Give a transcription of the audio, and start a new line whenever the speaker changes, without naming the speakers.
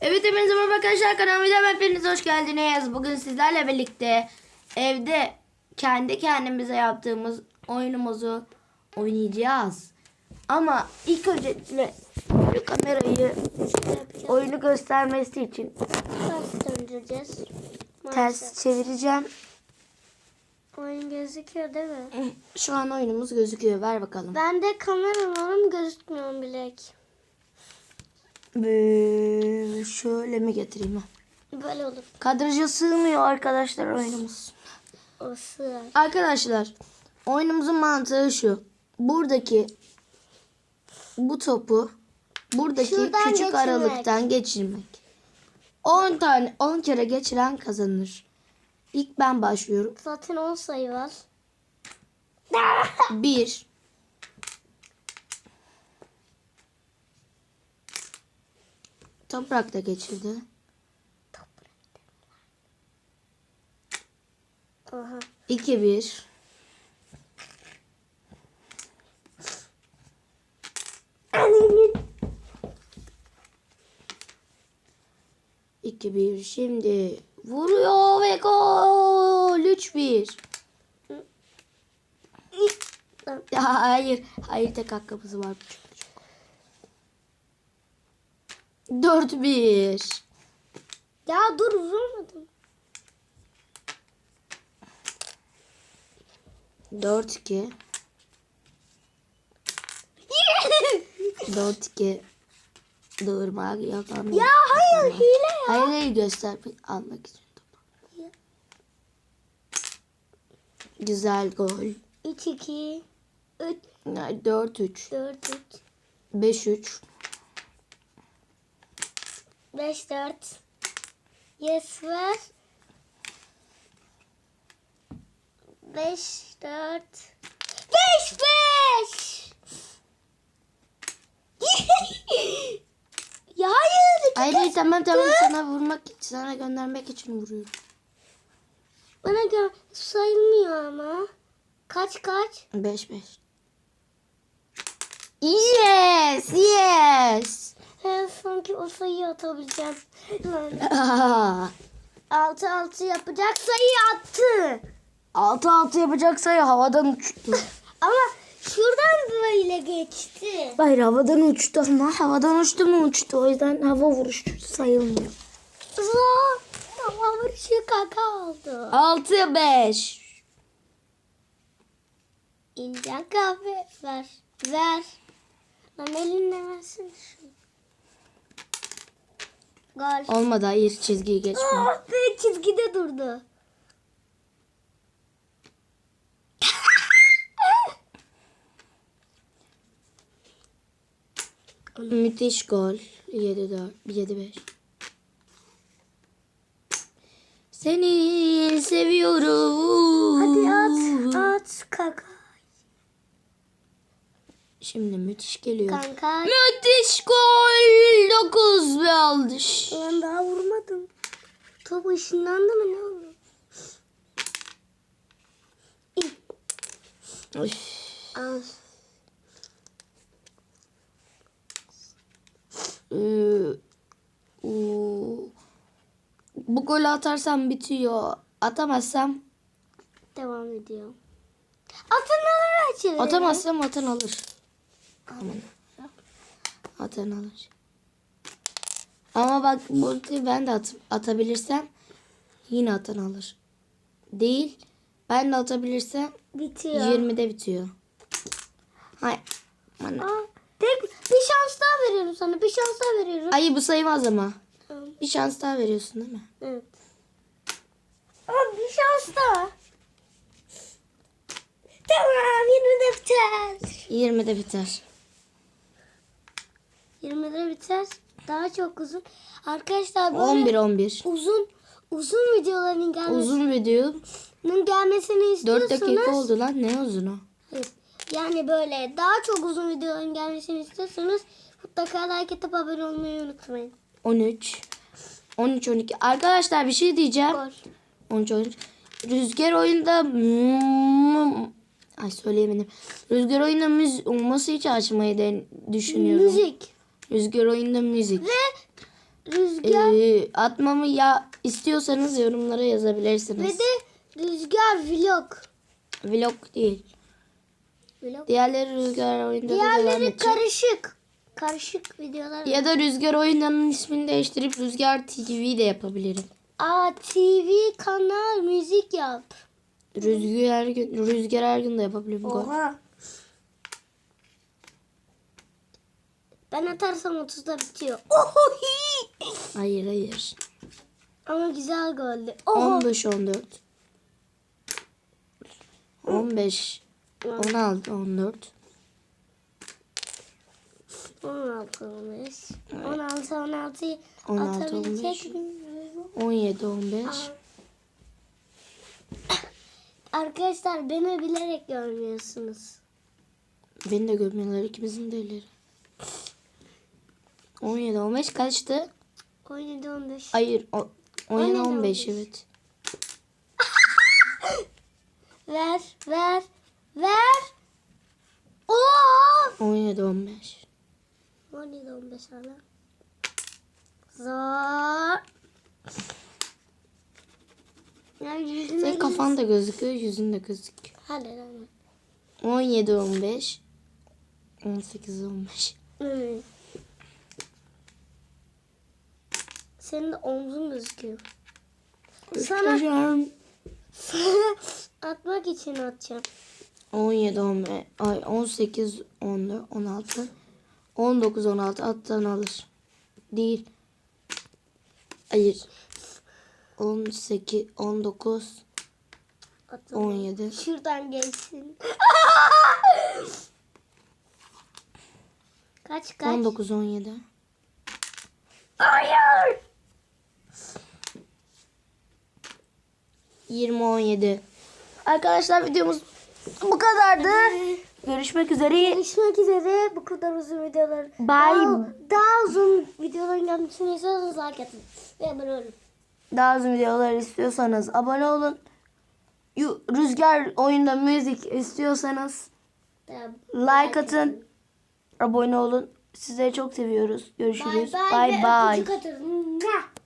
Evet hepinize merhaba arkadaşlar kanalıma hepiniz hoş geldiniz. Bugün sizlerle birlikte evde kendi kendimize yaptığımız oyunumuzu oynayacağız. Ama ilk öncelikle şu kamerayı oyunu göstermesi için
Ters döndüreceğiz.
ters çevireceğim.
Oyun gözüküyor değil mi?
Şu an oyunumuz gözüküyor. Ver bakalım.
Ben de kameram gözükmüyor bilek.
Böyle şöyle mi getireyim? ha?
Böyle olur.
Kadraja sığmıyor arkadaşlar oyunumuz.
O sığar.
Arkadaşlar oyunumuzun mantığı şu. Buradaki bu topu buradaki
Şuradan
küçük
geçirmek.
aralıktan geçirmek. 10 tane 10 kere geçiren kazanır. İlk ben başlıyorum.
Zaten 10 sayı var.
1 Toprak da geçirdi.
Aha.
2 1 2 1 şimdi vuruyor ve gol. 3 1 Ya hayır. Hayır tek hakkımız var 4 1
Ya dur vurmadım.
4 2 4 2 Durmak yapamıyorum.
ya hayır hile ya.
Hayır hayır göster. Almak için. Güzel gol.
3 2 3
4 3
4 3
5 3
5 4 Yes ver. 5 4 5 5 Ya hayır.
Hayır hayır tamam tamam sana vurmak sana göndermek için vuruyorum.
Bana gö sayılmıyor ama. Kaç kaç?
5 5 Yes yes.
Ben sanki o sayıyı atabileceğim.
Aa,
6 6 yapacak sayı attı.
6 6 yapacak sayı havadan uçtu.
Ama şuradan böyle geçti.
Hayır havadan uçtu ama havadan uçtu mu uçtu. O yüzden hava vuruşu sayılmıyor.
Zor. Tamam şu kaka oldu.
6 5
İnce kahve ver. Ver. Lan elinle versin şunu. Gol.
Olmadı hayır çizgiyi geçme.
Ah be çizgide durdu.
Müthiş gol. 7 4 7 5. Seni seviyorum.
Hadi at. At kaka.
Şimdi müthiş geliyor.
Kanka.
Müthiş gol. 9 ve alış.
Ben daha vurmadım. Top ışınlandı mı ne oldu? Al.
Ee. Bu golü atarsam bitiyor. Atamazsam
Devam ediyor. Atanalar açılıyor.
atamazsam atan alır. Aman. Atan alır. Ama bak bu ben de at, atabilirsem yine atan alır. Değil. Ben de atabilirsem
Bitiyor.
20'de bitiyor. Hay. Aman.
Aa, tek bir şans daha veriyorum sana. Bir şans daha veriyorum.
Ay bu sayılmaz ama.
Tamam.
Bir şans daha veriyorsun değil mi?
Evet. Ama bir şans daha. Tamam 20'de biter.
20'de biter.
20'de biter. Daha çok uzun. Arkadaşlar böyle
11 11.
uzun uzun videoların gelmesinin
Uzun video.
gelmesini
4
istiyorsanız
dakika oldu lan. Ne uzunu?
Yani böyle daha çok uzun videoların gelmesini istiyorsanız mutlaka like atıp abone olmayı unutmayın.
13. 13 12. Arkadaşlar bir şey diyeceğim.
Gol.
13 13. Rüzgar oyunda Hmm, Ay söyleyemedim. Rüzgar oyunda müzik olması hiç açmayı den- düşünüyorum.
Müzik.
Rüzgar oyunda müzik.
Ve rüzgar
Ee, atmamı ya istiyorsanız yorumlara yazabilirsiniz.
ve de rüzgar vlog.
Vlog değil.
Vlog.
Diğerleri rüzgar oyunda da devam
Diğerleri
edecek.
karışık. Karışık videolar.
Ya da rüzgar oyunlarının ismini değiştirip Rüzgar TV de yapabilirim.
Aa TV kanal müzik yap.
Rüzgar her gün, Rüzgar her gün de yapabilirim.
Oha. Ben atarsam 30'da bitiyor. Ohohi.
Hayır hayır.
Ama güzel goldü. Oho.
15 14 15 16 14
16 15. 16 16
16,
atabilecek
15.
miyim?
17 15
Arkadaşlar beni bilerek görmüyorsunuz.
Beni de görmüyorlar ikimizin de elleri. 17 15 kaçtı?
17 15.
Hayır o, 17
17,
15
15.
evet.
Ver ver ver. Oo!
17 15.
17 15 hala. Zor. Ya yüzüme
Senin kafan da gözüküyor, yüzün de gözüküyor.
Hadi lan.
17 15 18 15.
Evet. Senin de omzun gözüküyor. Sana
Sana
atmak için atacağım.
17 15 ay 18 14 16 19 16 attan alır. Değil. Hayır. 18 19
Atın.
17
Şuradan geçsin. kaç kaç?
19 17
Hayır.
20 17 Arkadaşlar videomuz bu kadardı. Görüşmek üzere.
Görüşmek üzere. Bu kadar uzun videolar.
Bye.
Daha, daha uzun videoların gelmesini istiyorsanız like atın. Ve abone olun.
Daha uzun videolar istiyorsanız abone olun. Rüzgar oyunda müzik istiyorsanız
Tamam.
like atın. Abone olun. Sizleri çok seviyoruz. Görüşürüz.
Bye bye.
Bye bye.